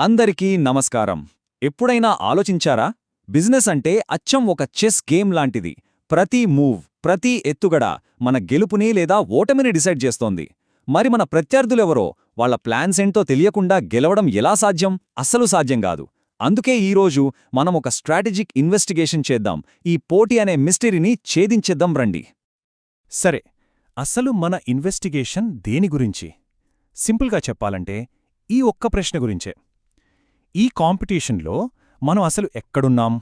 అందరికీ నమస్కారం. ఎప్పుడైనా ఆలోచించారా? బిజినెస్ అంటే అచ్చం ఒక చెస్ గేమ్ లాంటిది. ప్రతి మూవ్ ప్రతి ఎత్తుగడ మన గెలుపుని లేదా ఓటమిని డిసైడ్ చేస్తోంది. మరి మన ప్రత్యర్థులెవరో వాళ్ళ ప్లాన్స్ ఏంటో తెలియకుండా గెలవడం ఎలా సాధ్యం? అస్సలు సాధ్యం కాదు. అందుకే ఈరోజు మనం ఒక స్ట్రాటజిక్ ఇన్వెస్టిగేషన్ చేద్దాం. ఈ పోటీ అనే మిస్టరీని ఛేదించేద్దాం రండి. సరే అసలు మన ఇన్వెస్టిగేషన్ దేని గురించి? సింపుల్గా చెప్పాలంటే ఈ ఒక్క ప్రశ్న గురించే. ఈ కాంపిటీషన్లో మనం అసలు ఎక్కడున్నాం?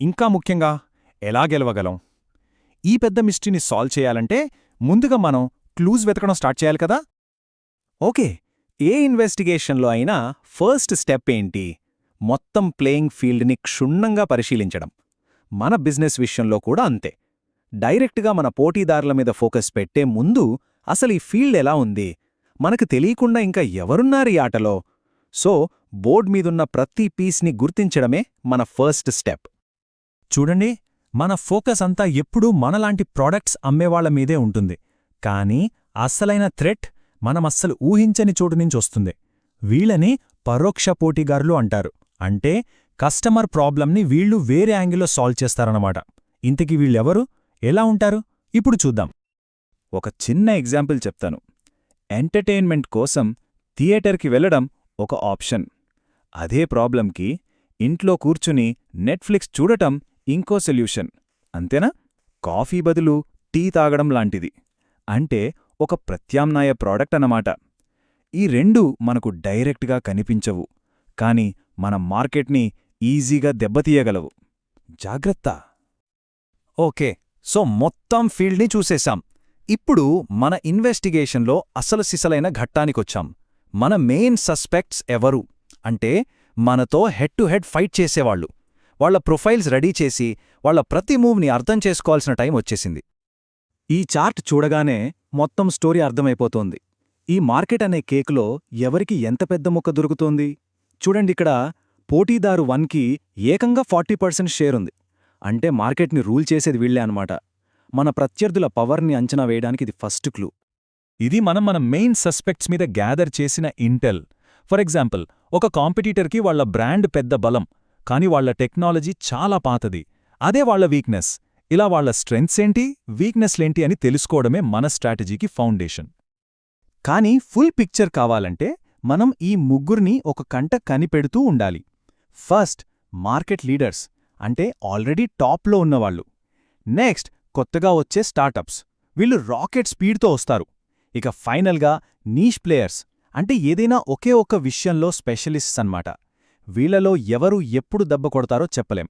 ఇంకా ముఖ్యంగా ఎలా గెలవగలం? ఈ పెద్ద మిస్టరీని సాల్వ్ చేయాలంటే ముందుగా మనం క్లూజ్ వెతకడం స్టార్ట్ చేయాలి కదా? ఓకే ఏ ఇన్వెస్టిగేషన్లో అయినా ఫస్ట్ స్టెప్ ఏంటి? మొత్తం ప్లేయింగ్ ఫీల్డ్ని క్షుణ్ణంగా పరిశీలించడం. మన బిజినెస్ విషయంలో కూడా అంతే. డైరెక్ట్గా మన పోటీదారుల మీద ఫోకస్ పెట్టే ముందు అసలు ఈ ఫీల్డ్ ఎలా ఉంది? మనకు తెలియకుండా ఇంకా ఎవరున్నారు ఈ ఆటలో? సో బోర్డ్ మీదున్న ప్రతి పీస్ని గుర్తించడమే మన ఫస్ట్ స్టెప్. చూడండి మన ఫోకస్ అంతా ఎప్పుడూ మనలాంటి ప్రోడక్ట్స్ అమ్మేవాళ్ళ మీదే ఉంటుంది. కానీ అస్సలైన థ్రెట్ మనమస్సలు ఊహించని చోటు నుంచి వస్తుంది. వీళ్ళని పరోక్ష పోటీగారులు అంటారు. అంటే కస్టమర్ ప్రాబ్లంని వీళ్ళు వేరే యాంగిల్లో సాల్వ్ చేస్తారన్నమాట. ఇంతకీ వీళ్ళెవరు? ఎలా ఉంటారు? ఇప్పుడు చూద్దాం. ఒక చిన్న ఎగ్జాంపుల్ చెప్తాను. ఎంటర్టైన్మెంట్ కోసం థియేటర్కి వెళ్ళడం ఒక ఆప్షన్. అదే ప్రాబ్లంకి ఇంట్లో కూర్చుని నెట్ఫ్లిక్స్ చూడటం ఇంకో సొల్యూషన్. అంతేనా? కాఫీ బదులు టీ తాగడం లాంటిది. అంటే ఒక ప్రత్యామ్నాయ ప్రాడక్ట్ అన్నమాట. ఈ రెండు మనకు డైరెక్ట్గా కనిపించవు. కాని మన మార్కెట్ని ఈజీగా దెబ్బతీయగలవు. జాగ్రత్త. ఓకే. సో మొత్తం ఫీల్డ్ని చూసేశాం. ఇప్పుడు మన ఇన్వెస్టిగేషన్లో అసలు సిసలైన ఘట్టానికొచ్చాం. మన మెయిన్ సస్పెక్ట్స్ ఎవరు? అంటే మనతో హెడ్ టు హెడ్ ఫైట్ చేసేవాళ్ళు. వాళ్ళ ప్రొఫైల్స్ రెడీ చేసి వాళ్ళ ప్రతి మూవ్ని అర్థం చేసుకోవాల్సిన టైం వచ్చేసింది. ఈ చార్ట్ చూడగానే మొత్తం స్టోరీ అర్థమైపోతోంది. ఈ మార్కెట్ అనే కేకులో ఎవరికి ఎంత పెద్ద ముక్క దొరుకుతోంది? చూడండి ఇక్కడ పోటీదారు వన్కి ఏకంగా ఫార్టీ పర్సెంట్ షేర్ ఉంది. అంటే మార్కెట్ని రూల్ చేసేది వీళ్ళే అనమాట మన ప్రత్యర్థుల పవర్ని అంచనా వేయడానికి ఇది ఫస్ట్ క్లూ. ఇది మనం మన మెయిన్ సస్పెక్ట్స్ మీద గ్యాదర్ చేసిన ఇంటెల్. ఫర్ ఎగ్జాంపుల్ ఒక కాంపిటీటర్కి వాళ్ళ బ్రాండ్ పెద్ద బలం కాని వాళ్ళ టెక్నాలజీ చాలా పాతది. అదే వాళ్ళ వీక్నెస్. ఇలా వాళ్ళ స్ట్రెంగ్స్ ఏంటి వీక్నెస్లేంటి అని తెలుసుకోవడమే మన స్ట్రాటజీకి ఫౌండేషన్. కానీ ఫుల్ పిక్చర్ కావాలంటే మనం ఈ ముగ్గురిని ఒక కంట కనిపెడుతూ ఉండాలి. ఫస్ట్ మార్కెట్ లీడర్స్ అంటే ఆల్రెడీ టాప్లో ఉన్నవాళ్ళు. నెక్స్ట్ కొత్తగా వచ్చే స్టార్టప్స్. వీళ్ళు రాకెట్ స్పీడ్తో వస్తారు. ఇక ఫైనల్గా నీష్ ప్లేయర్స్. అంటే ఏదైనా ఒకే ఒక్క విషయంలో స్పెషలిస్ట్స్ అన్నమాట. వీళ్ళలో ఎవరు ఎప్పుడు దెబ్బ కొడతారో చెప్పలేం.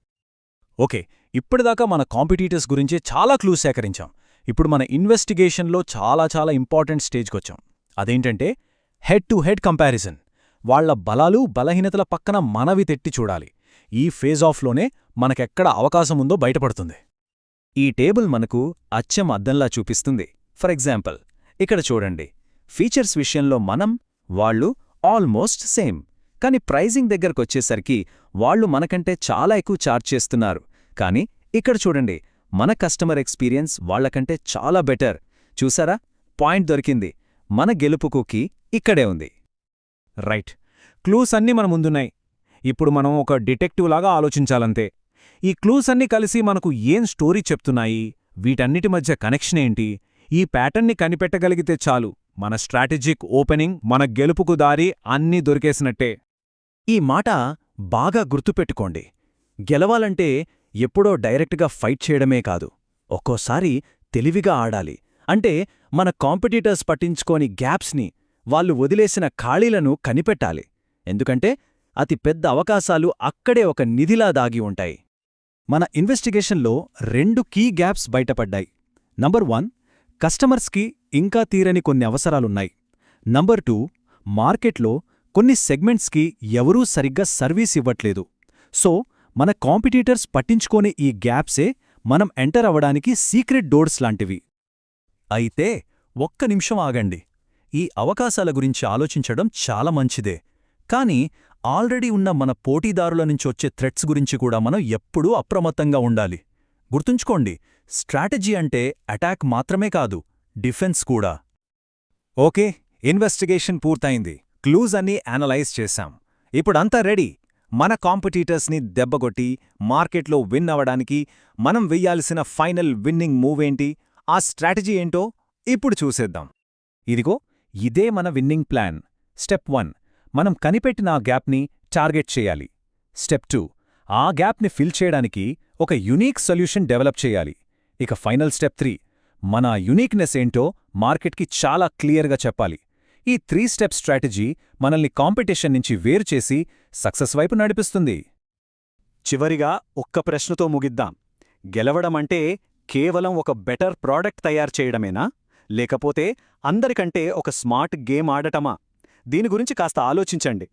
ఓకే ఇప్పటిదాకా మన కాంపిటీటర్స్ గురించి చాలా క్లూస్ సేకరించాం. ఇప్పుడు మన ఇన్వెస్టిగేషన్లో చాలా చాలా ఇంపార్టెంట్ స్టేజ్కొచ్చాం. అదేంటంటే హెడ్ టు హెడ్ కంపారిజన్. వాళ్ళ బలాలు బలహీనతల పక్కన మనవి తెట్టి చూడాలి. ఈ ఫేజ్ ఆఫ్లోనే మనకెక్కడ అవకాశముందో బయటపడుతుంది. ఈ టేబుల్ మనకు అచ్చం అద్దంలా చూపిస్తుంది. ఫర్ ఎగ్జాంపుల్ ఇక్కడ చూడండి. ఫీచర్స్ విషయంలో మనం వాళ్ళు ఆల్మోస్ట్ సేమ్ కాని ప్రైజింగ్ దగ్గరకొచ్చేసరికి వాళ్ళు మనకంటే చాలా ఎక్కువ చార్జ్ చేస్తున్నారు. కాని ఇక్కడ చూడండి మన కస్టమర్ ఎక్స్పీరియన్స్ వాళ్ళకంటే చాలా బెటర్ చూసారా? పాయింట్ దొరికింది. మన గెలుపుకుకి ఇక్కడే ఉంది. రైట్ క్లూస్ అన్నీ మన ముందున్నాయి. ఇప్పుడు మనం ఒక డిటెక్టివ్ లాగా ఆలోచించాలంతే. ఈ క్లూస్ అన్నీ కలిసి మనకు ఏం స్టోరీ చెప్తున్నాయి? వీటన్నిటి మధ్య కనెక్షన్ ఏంటి? ఈ ప్యాటర్న్ని కనిపెట్టగలిగితే చాలు. మన స్ట్రాటజిక్ ఓపెనింగ్ మన గెలుపుకు దారి అన్నీ దొరికేసినట్టే. ఈ మాట బాగా గుర్తుపెట్టుకోండి. గెలవాలంటే ఎప్పుడో డైరెక్ట్గా ఫైట్ చేయడమే కాదు ఒక్కోసారి తెలివిగా ఆడాలి. అంటే మన కాంపిటీటర్స్ పట్టించుకోని గ్యాప్స్ని వాళ్ళు వదిలేసిన ఖాళీలను కనిపెట్టాలి. ఎందుకంటే అతి పెద్ద అవకాశాలు అక్కడే ఒక నిధిలా దాగి ఉంటాయి. మన ఇన్వెస్టిగేషన్లో రెండు కీ గ్యాప్స్ బయటపడ్డాయి. నంబర్ వన్ కస్టమర్స్కి ఇంకా తీరని కొన్ని అవసరాలున్నాయి. నంబర్ టూ మార్కెట్లో కొన్ని సెగ్మెంట్స్కి ఎవరూ సరిగ్గా సర్వీస్ ఇవ్వట్లేదు. సో మన కాంపిటీటర్స్ పట్టించుకోని ఈ గ్యాప్సే మనం ఎంటర్ అవడానికి సీక్రెట్ డోర్స్ లాంటివి. అయితే ఒక్క నిమిషం ఆగండి. ఈ అవకాశాల గురించి ఆలోచించడం చాలా మంచిదే. కానీ ఆల్రెడీ ఉన్న మన పోటీదారుల నుంచొచ్చే థ్రెట్స్ గురించి కూడా మనం ఎప్పుడూ అప్రమత్తంగా ఉండాలి. గుర్తుంచుకోండి స్ట్రాటజీ అంటే అటాక్ మాత్రమే కాదు. డిఫెన్స్ కూడా. ఓకే ఇన్వెస్టిగేషన్ పూర్తయింది. క్లూజ్ అన్నీ అనలైజ్ చేశాం. ఇప్పుడంతా రెడీ. మన కాంపిటీటర్స్ని దెబ్బగొట్టి మార్కెట్లో విన్ అవ్వడానికి మనం వెయ్యాల్సిన ఫైనల్ విన్నింగ్ మూవ్ ఏంటి ఆ స్ట్రాటజీ ఏంటో ఇప్పుడు చూసేద్దాం. ఇదిగో ఇదే మన విన్నింగ్ ప్లాన్. స్టెప్ వన్ మనం కనిపెట్టిన ఆ గ్యాప్ని టార్గెట్ చేయాలి. స్టెప్ టూ ఆ గ్యాప్ని ఫిల్ చేయడానికి ఒక యునీక్ సొల్యూషన్ డెవలప్ చేయాలి. ఇక ఫైనల్ స్టెప్ త్రీ మన యునీక్నెస్ ఏంటో మార్కెట్కి చాలా క్లియర్గా చెప్పాలి. ఈ త్రీ స్టెప్ స్ట్రాటజీ మనల్ని కాంపిటీషన్ నుంచి వేరు చేసి సక్సెస్ వైపు నడిపిస్తుంది. చివరిగా ఒక్క ప్రశ్నతో ముగిద్దాం. గెలవడమంటే కేవలం ఒక బెటర్ ప్రోడక్ట్ తయారు చేయడమేనా? లేకపోతే అందరికంటే ఒక స్మార్ట్ గేమ్ ఆడటమా? దీని గురించి కాస్త ఆలోచించండి.